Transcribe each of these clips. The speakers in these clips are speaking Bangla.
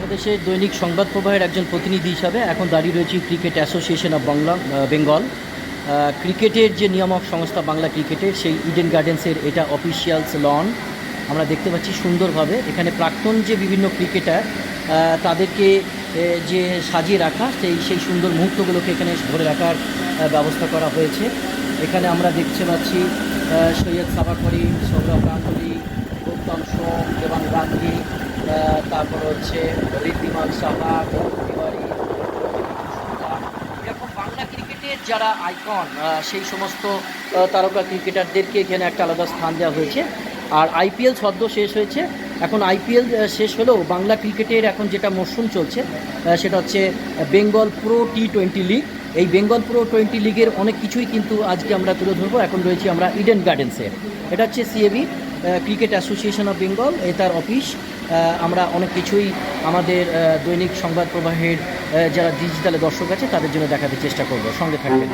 বাংলাদেশের দৈনিক সংবাদ প্রবাহের একজন প্রতিনিধি হিসাবে এখন দাঁড়িয়ে রয়েছি Cricket Association of Bangla Bengal. ক্রিকেটের যে নিয়ামক সংস্থা বাংলা ক্রিকেটের, সেই ইডেন গার্ডেন্সের এটা অফিসিয়ালস লন আমরা দেখতে পাচ্ছি সুন্দরভাবে এখানে প্রাক্তন যে বিভিন্ন ক্রিকেটার তাদেরকে যে সাজিয়ে রাখা, সেই সেই সুন্দর মুহূর্তগুলোকে এখানে ধরে রাখার ব্যবস্থা করা হয়েছে। এখানে আমরা দেখতে পাচ্ছি সৈয়দ সাবা করিম, সৌরভ গাঙ্গুলি তারপর হচ্ছে ঋদ্ধিমান সাহা এরকম বাংলা ক্রিকেটের যারা আইকন সেই সমস্ত তারকা ক্রিকেটারদেরকে এখানে একটা আলাদা স্থান দেওয়া হয়েছে। আর আইপিএল সদ্য শেষ হয়েছে। এখন আইপিএল শেষ হলেও বাংলা ক্রিকেটের এখন যেটা মরশুম চলছে সেটা হচ্ছে Bengal Pro T twenty league এই বেঙ্গল প্রো টোয়েন্টি লিগের অনেক কিছুই কিন্তু আজকে আমরা তুলে ধরবো। এখন রয়েছি আমরা ইডেন গার্ডেন্সে এটা হচ্ছে CAB Cricket Association of Bengal, এ তার অফিস। আমরা অনেক কিছুই আমাদের দৈনিক সংবাদ প্রবাহের যারা ডিজিটালে দর্শক আছে, তাদের জন্য দেখাতে চেষ্টা করব। সঙ্গে থাকবেন।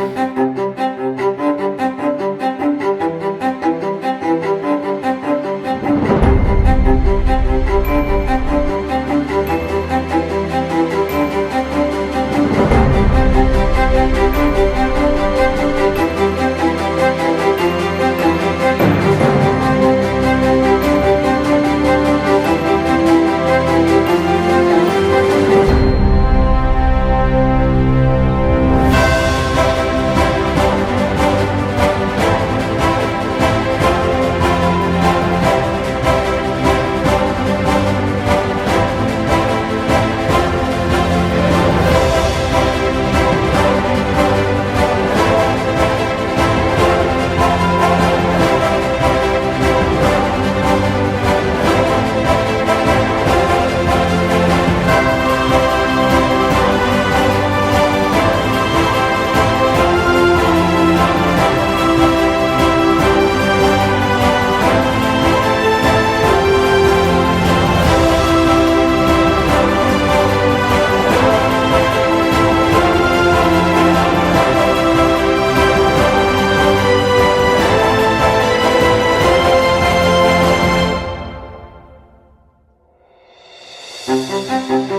Música